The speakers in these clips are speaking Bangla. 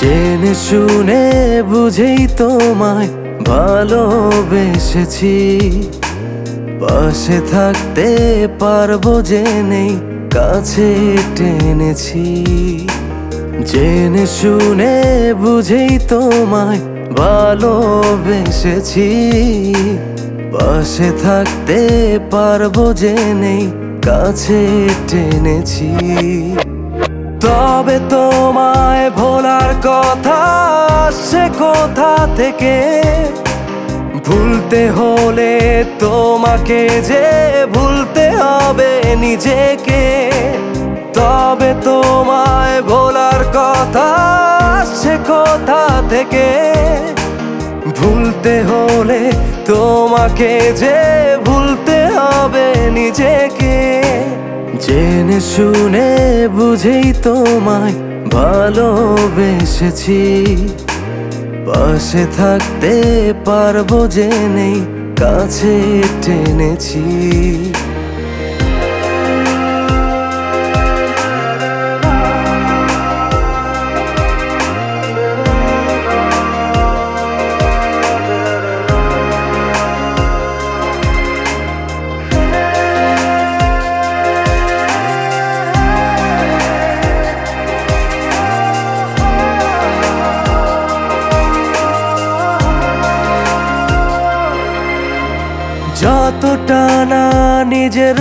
জেনে শুনে বুঝেই তোমায় ভালোবেসেছি। পাশে থাকতে পারব জেনেই কাছে টেনেছি। জেনে শুনে বুঝেই তোমায় ভালোবেসেছি। পাশে থাকতে পারব জেনেই কাছে টেনেছি। তবে তোমায় ভোলার কথা সে কোথা থেকে? ভুলতে হলে তোমাকে যে ভুলতে হবে নিজেকে। তবে তোমায় ভোলার কথা সে কোথা থেকে? ভুলতে হলে তোমাকে যে ভুলতে হবে নিজেকে। জেনে শুনে বুঝেই তোমায় ভালোবেসেছি। পাশে থাকতে পারব জেনে কাছে টেনেছি। যতটা না নিজের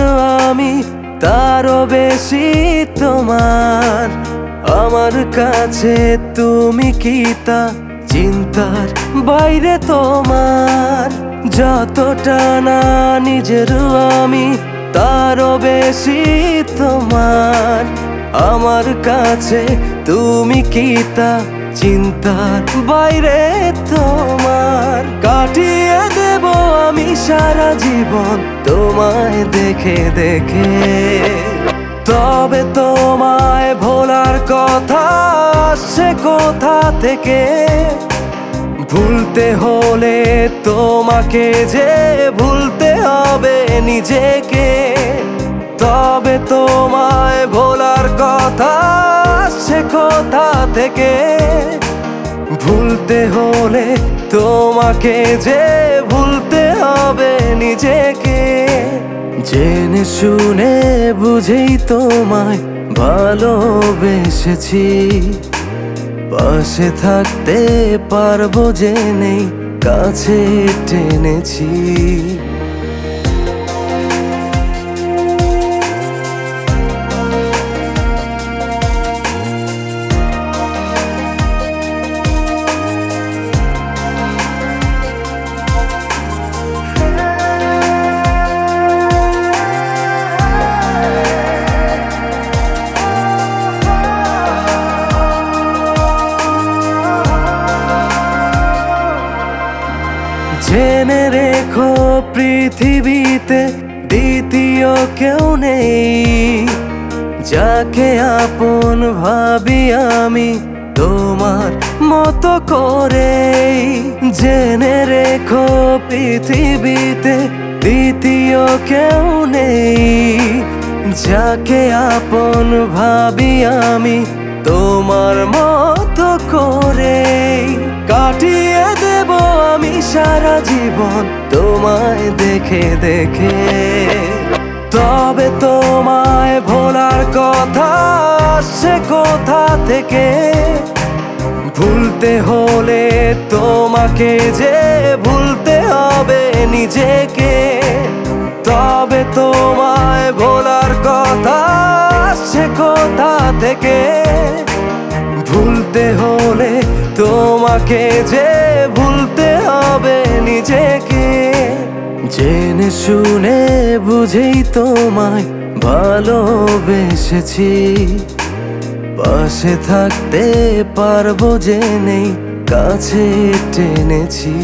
আমি, তারও বেশি তোমার। আমার কাছে তুমি কি তা চিন্তার বাইরে তোমার। যতটা না নিজের আমি, তারও বেশি তোমার। আমার কাছে তুমি কি তা চিন্তার বাইরে তোমার। সারা জীবন তোমায় দেখে দেখে। তবে তোমায় ভোলার কথা সে কোথা থেকে? ভুলতে হলে তোমাকে যে ভুলতে হবে নিজেকে। তবে তোমায় ভোলার কথা সে কোথা থেকে? ভুলতে হলে তোমাকে যে ভুলতে হবে নিজেকে, জেনে শুনে বুঝেই তোমায় ভালোবেসেছি। পাশে থাকতে পারব জেনে কাছে টেনেছি। রেখো পৃথিবীতে দ্বিতীয় কেউ নেই। যাকে আপন ভাবি আমি, তোমার মতো করে জেনে রেখো পৃথিবীতে দ্বিতীয় কেউ নেই। যাকে আপন ভাবি আমি, তোমার মতো সারা জীবন তোমায় দেখে দেখে। তবে তোমায় ভোলার কথা সে কোথা থেকে? ভুলতে হলে তোমাকে যে ভুলতে হবে নিজেকে। তবে তোমায় ভোলার কথা সে কোথা থেকে? ভুলতে হলে তোমাকে যে ভুলতে জেনে শুনে বুঝেই তোমায় ভালোবেসেছি। পাশে থাকতে পারব জেনেই কাছে টেনেছি।